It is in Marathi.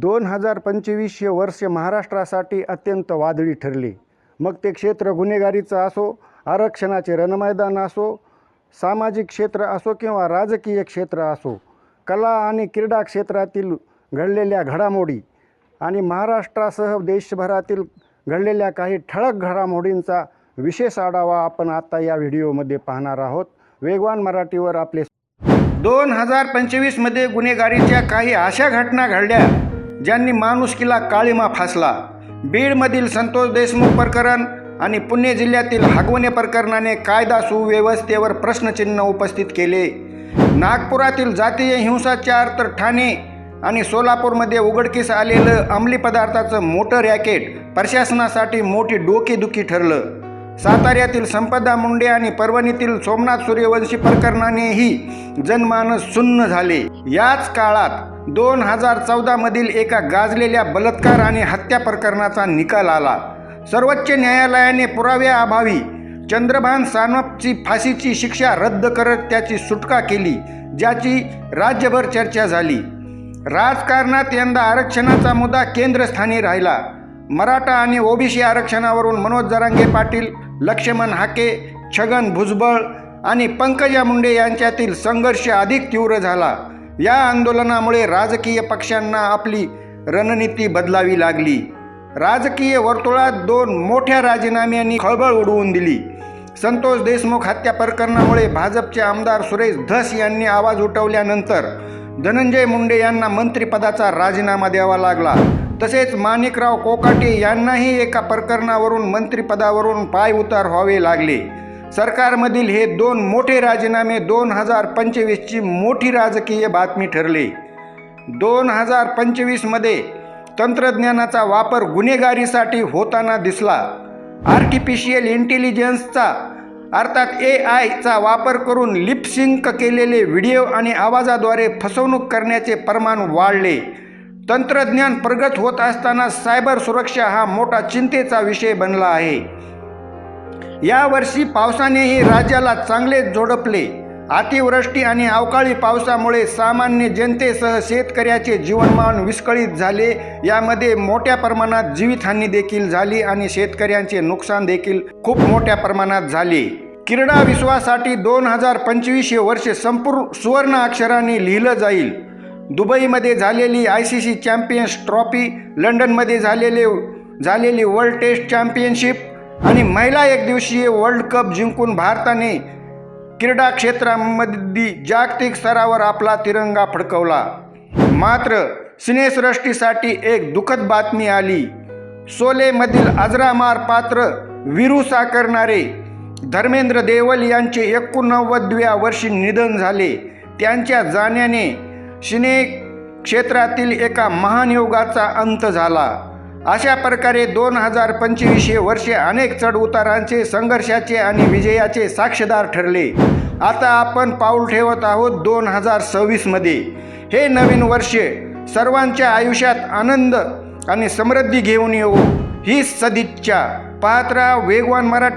दोन हजार पंचवीस हे वर्ष महाराष्ट्रासाठी अत्यंत वादळी ठरली. मग ते क्षेत्र गुन्हेगारीचं असो आरक्षणाचे रणमैदान असो सामाजिक क्षेत्र असो किंवा राजकीय क्षेत्र असो कला आणि क्रीडा क्षेत्रातील घडलेल्या घडामोडी आणि महाराष्ट्रासह देशभरातील घडलेल्या काही ठळक घडामोडींचा विशेष आढावा आपण आता या व्हिडिओमध्ये पाहणार आहोत. वेगवान मराठीवर आपले दोन हजार पंचवीसमध्ये गुन्हेगारीच्या काही अशा घटना घडल्या. ज्यांनी माणुसकीला काळीमा फासला बीडमधील संतोष देशमुख प्रकरण आणि पुणे जिल्ह्यातील हागवणे प्रकरणाने कायदा सुव्यवस्थेवर प्रश्नचिन्ह उपस्थित केले. नागपुरातील जातीय हिंसाचार तर ठाणे आणि सोलापूरमध्ये उघडकीस आलेलं अंमली पदार्थाचं मोठं रॅकेट प्रशासनासाठी मोठी डोकेदुखी ठरलं. साताऱ्यातील संपदा मुंडे आणि परभणीतील सोमनाथ सूर्यवंशी प्रकरणानेही जनमानस सुन्न झाले. याच काळात दोन हजार चौदामधील एका गाजलेल्या बलात्कार आणि हत्या प्रकरणाचा निकाल आला. सर्वोच्च न्यायालयाने पुराव्याअभावी चंद्रभान सानपची फाशीची शिक्षा रद्द करत त्याची सुटका केली ज्याची राज्यभर चर्चा झाली. राजकारणात यंदा आरक्षणाचा मुद्दा केंद्रस्थानी राहिला. मराठा आणि ओबीसी आरक्षणावरून मनोज जरांगे पाटील लक्ष्मण हाके छगन भुजबळ आणि पंकजा मुंडे यांच्यातील संघर्ष अधिक तीव्र झाला. या आंदोलनामुळे राजकीय पक्षांना आपली रणनीती बदलावी लागली. राजकीय वर्तुळात दोन मोठ्या राजीनाम्यांनी खळबळ उडवून दिली. संतोष देशमुख हत्या प्रकरणामुळे भाजपचे आमदार सुरेश धस यांनी आवाज उठवल्यानंतर धनंजय मुंडे यांना मंत्रिपदाचा राजीनामा द्यावा लागला. तसेच माणिकराव कोकाटे यांनाही एका प्रकरणावरून मंत्रिपदावरून पाय उतार व्हावे लागले. सरकारमधील हे दोन मोठे राजीनामे दोन हजार पंचवीसची मोठी राजकीय बातमी ठरले. दोन हजार पंचवीसमध्ये तंत्रज्ञानाचा वापर गुन्हेगारीसाठी होताना दिसला. आर्टिफिशियल इंटेलिजन्सचा अर्थात ए आयचा वापर करून लिपसिंक केलेले व्हिडिओ आणि आवाजाद्वारे फसवणूक करण्याचे प्रमाण वाढले. तंत्रज्ञान प्रगत होत असताना सायबर सुरक्षा हा मोठा चिंतेचा विषय बनला आहे. यावर्षी पावसानेही राज्याला चांगलेच झोडपले अतिवृष्टी आणि अवकाळी पावसामुळे सामान्य जनतेसह शेतकऱ्याचे जीवनमान विस्कळीत झाले. यामध्ये मोठ्या प्रमाणात जीवितहानी देखील झाली आणि शेतकऱ्यांचे नुकसान देखील खूप मोठ्या प्रमाणात झाले. क्रीडा विश्वासाठी दोन हजार पंचवीस हे वर्ष संपूर्ण सुवर्ण अक्षराने लिहिलं जाईल. दुबईमध्ये झालेली I C C Champions Trophy लंडनमध्ये झालेले झालेली वर्ल्ड टेस्ट चॅम्पियनशिप आणि महिला एकदिवसीय वर्ल्ड कप जिंकून भारताने क्रीडा क्षेत्रामध्ये जागतिक स्तरावर आपला तिरंगा फडकवला. मात्र सिनेसृष्टीसाठी एक दुःखद बातमी आली. सोलेमधील अजरामार पात्र विरू साकारणारे धर्मेंद्र देवल यांचे एकोणनव्वदव्या वर्षी निधन झाले. त्यांच्या जाण्याने सिने क्षेत्रातील एका महान योगाचा अंत झाला. अशा प्रकारे दोन हजार पंचवीस हे वर्षे अनेक चढउतारांचे संघर्षाचे आणि विजयाचे साक्षीदार ठरले. आता आपण पाऊल ठेवत आहोत दोन हजार सव्वीसमध्ये हे नवीन वर्ष सर्वांच्या आयुष्यात आनंद आणि समृद्धी घेऊन येऊ ही सदिच्छा. पाहत राहा वेगवान मराठी